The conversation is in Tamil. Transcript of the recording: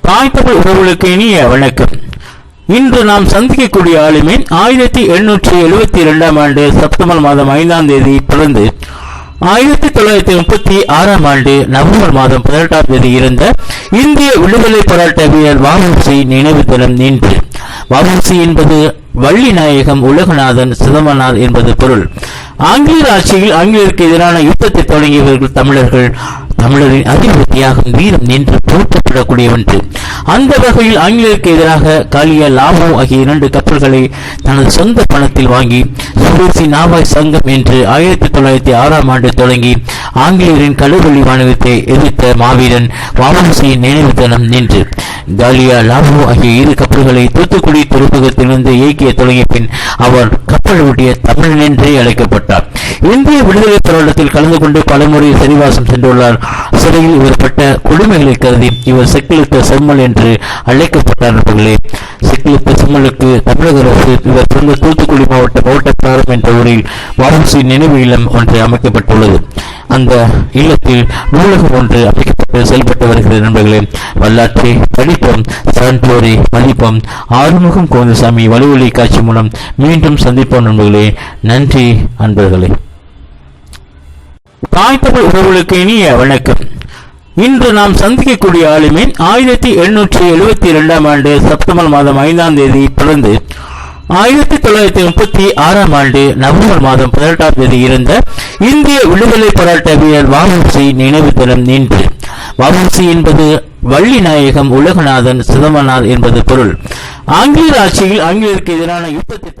தாய்த்தமிழ் உறவுகளுக்கு இனிய வணக்கம். இன்று நாம் சந்திக்கக்கூடிய ஆளுமை ஆயிரத்தி எண்ணூற்றி எழுபத்தி இரண்டாம் ஆண்டு செப்டம்பர் மாதம் ஐந்தாம் தேதி பிறந்து ஆயிரத்தி தொள்ளாயிரத்தி முப்பத்தி ஆறாம் ஆண்டு நவம்பர் மாதம் பதினெட்டாம் தேதி இருந்த இந்திய விடுதலை போராட்ட வீரர் வஉசி நினைவு தினம் இன்று. வஉசி என்பது வள்ளி நாயகம் உலகநாதன் சிதம்பரனார் என்பது பொருள். ஆங்கிலேயர் ஆட்சியில் ஆங்கிலேயருக்கு எதிரான யுத்தத்தை தொடங்கியவர்கள் தமிழர்கள். தமிழரின் அறிவு தியாகம் வீரம் என்று போற்றப்படக்கூடிய ஒன்று. அந்த வகையில் ஆங்கிலேயருக்கு எதிராக காலியா லாபோ ஆகிய இரண்டு கப்பல்களை தனது சொந்த பணத்தில் வாங்கி சுதேசி நாவாய் சங்கம் என்று ஆயிரத்தி தொள்ளாயிரத்தி ஆறாம் ஆண்டு தொடங்கி ஆங்கிலேயரின் கழுவள்ளி வாணிபத்தை எதிர்த்த மாவீரன் வாமசியின் நினைவு தினம் நின்று. காலியா லாபோ ஆகிய இரு கப்பல்களை தூத்துக்குடி துறைமுகத்திலிருந்து இயக்கிய தொடங்கிய பின் அவர் கப்பல் ஓட்டிய தமிழன் என்றே அழைக்கப்பட்டார். இந்திய விடுதலை போராட்டத்தில் கலந்து கொண்டு பலமுறை சிறைவாசம் சென்றுள்ளார். சிறையில் இவர் பட்ட கொடுமைகளை கருதி இவர் செக்கிழுத்த செம்மல் என்று அழைக்கப்பட்டார் நண்பர்களே. செக்கிழுத்த செம்மலுக்கு தமிழக அரசு இவர் பிறந்த தூத்துக்குடி மாவட்ட ஓட்டப்பிராரம் என்ற ஊரில் வாரசி நினைவு இல்லம் ஒன்று அமைக்கப்பட்டுள்ளது. அந்த இல்லத்தில் நூலகம் ஒன்று அமைக்கப்பட்டு செயல்பட்டு வருகிற நண்பர்களே. வரலாற்றை படிப்போம் சான்றோரை மதிப்போம். ஆறுமுகம் கோவிந்தசாமி வலுவொலி காட்சி மூலம் மீண்டும் சந்திப்போம் நண்பர்களே. நன்றி அன்பர்களே. தாய்த்தமிழ் உறவுகளுக்கு இனிய வணக்கம். இன்று நாம் சந்திக்கக்கூடிய ஆளுமை ஆயிரத்தி எண்ணூற்றி எழுபத்தி இரண்டாம் ஆண்டு செப்டம்பர் மாதம் ஐந்தாம் தேதி பிறந்து ஆயிரத்தி தொள்ளாயிரத்தி முப்பத்தி ஆறாம் ஆண்டு நவம்பர் மாதம் பதினெட்டாம் தேதி இருந்த இந்திய விடுதலை போராட்ட வீரர் வஉசி நினைவு தினம் இன்று. வஉசி என்பது வள்ளி நாயகம் உலகநாதன் சிதம்பரனார் என்பது பொருள். ஆங்கிலேயர் ஆட்சியில் ஆங்கிலேயருக்கு எதிரான யுத்தத்தை